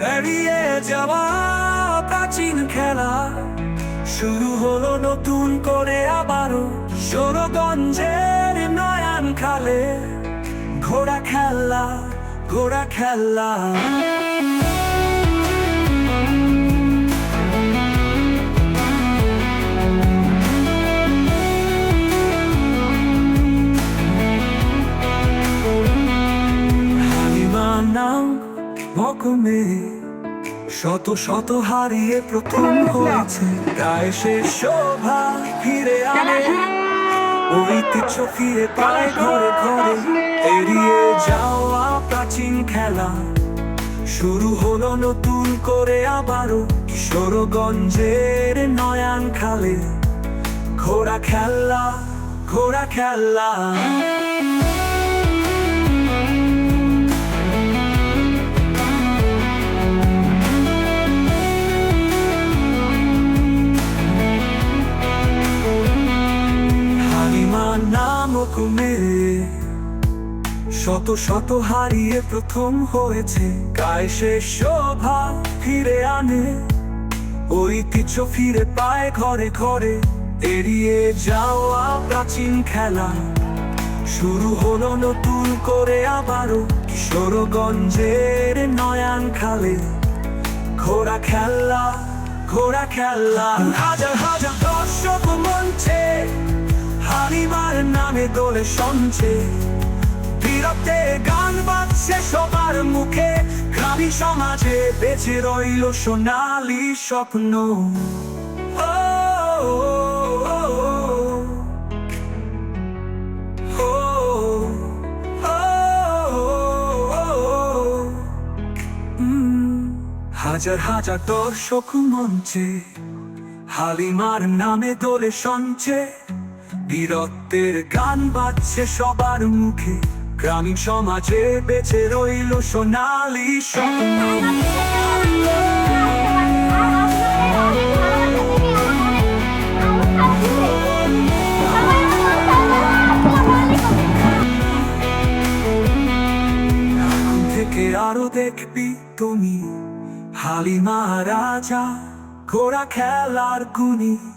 এড়িয়ে যাওয়া প্রাচীন খেলা। শুরু হলো নতুন করে আবারও। সৌরগঞ্জের নয়ান খালে ঘোড়া খেলা ঘোড়া খেলা। মকমে শত শত হারিয়ে প্রথম হয়েছে। গায়ে সে শোভা ফিরে আনে। ঐতিহ্য ফিরে পায় ঘরে ঘরে। এড়িয়ে যাওয়া প্রাচীন খেলা। শুরু হলো নতুন করে আবারও। কিশোরগঞ্জের নয়ান খালে। ঘোড়া খেলা ঘোড়া খেলা। নামক মেয়ে শত শত হারিয়ে প্রথম হয়েছে। গায়ে সে শোভা ফিরে আনে। ঐতিহ্য ফিরে পায় ঘরে ঘরে। এড়িয়ে যাওয়া প্রাচীন খেলা। শুরু হলো নতুন করে আবারও। কিশোরগঞ্জের নয়ান খালে। ঘোড়া খেলা ঘোড়া খেলা। হাজার হাজার দর্শক মঞ্চে দোলে সঞ্চে বীরত্বে গান বাজছে সবার মুখে গ্রামী সমাজে বেঁচে রইল সোনালি স্বপ্ন হাজার হাজার দর্শক মঞ্চে হালিমার নামে দোলে সঞ্চে বীরত্বের গান বাজছে সবার মুখে। গ্রামীণ সমাজে বেঁচে রইল সোনালি থেকে আরও দেখবি তুমি। হালিমা রাজা, ঘোড়া খেলার গুণী।